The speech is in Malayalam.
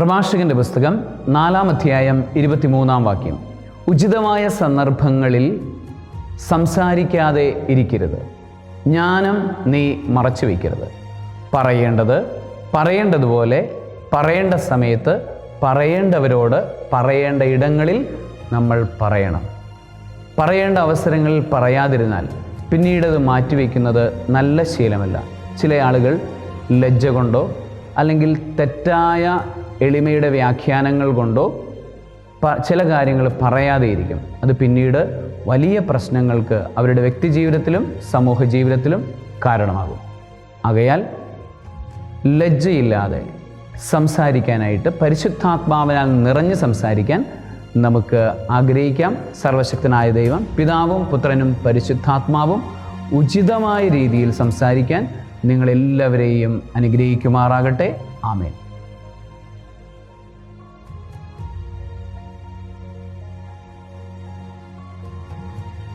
പ്രഭാഷകന്റെ പുസ്തകം നാലാം അധ്യായം ഇരുപത്തിമൂന്നാം വാക്യം. ഉചിതമായ സന്ദർഭങ്ങളിൽ സംസാരിക്കാതെ ഇരിക്കരുത്. ജ്ഞാനം നീ മറച്ചു വയ്ക്കരുത്. പറയേണ്ടത് പറയേണ്ടതുപോലെ പറയേണ്ട സമയത്ത് പറയേണ്ടവരോട് പറയേണ്ട ഇടങ്ങളിൽ നമ്മൾ പറയണം. പറയേണ്ട അവസരങ്ങളിൽ പറയാതിരുന്നാൽ പിന്നീടത് മാറ്റിവെക്കുന്നത് നല്ല ശീലമല്ല. ചില ആളുകൾ ലജ്ജ കൊണ്ടോ അല്ലെങ്കിൽ തെറ്റായ എളിമയുടെ വ്യാഖ്യാനങ്ങൾ കൊണ്ടോ ചില കാര്യങ്ങൾ പറയാതെ ഇരിക്കും അത് പിന്നീട് വലിയ പ്രശ്നങ്ങൾക്ക് അവരുടെ വ്യക്തി ജീവിതത്തിലും സമൂഹ ജീവിതത്തിലും കാരണമാകും. ആകയാൽ ലജ്ജയില്ലാതെ സംസാരിക്കാനായിട്ട് പരിശുദ്ധാത്മാവിനാൽ നിറഞ്ഞ് സംസാരിക്കാൻ നമുക്ക് ആഗ്രഹിക്കാം. സർവശക്തനായ ദൈവം പിതാവും പുത്രനും പരിശുദ്ധാത്മാവും ഉചിതമായ രീതിയിൽ സംസാരിക്കാൻ നിങ്ങളെല്ലാവരെയും അനുഗ്രഹിക്കുമാറാകട്ടെ. ആമേൻ.